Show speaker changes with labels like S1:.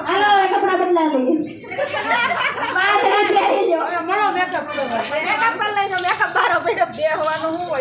S1: હાલો કપડા બદલા લઈએ પાંચ રાત કરી જો
S2: મેકઅપ મેકઅપ કરી લેજો મેકઅપ બારો બેડઅપ બેહવાનું શું હોય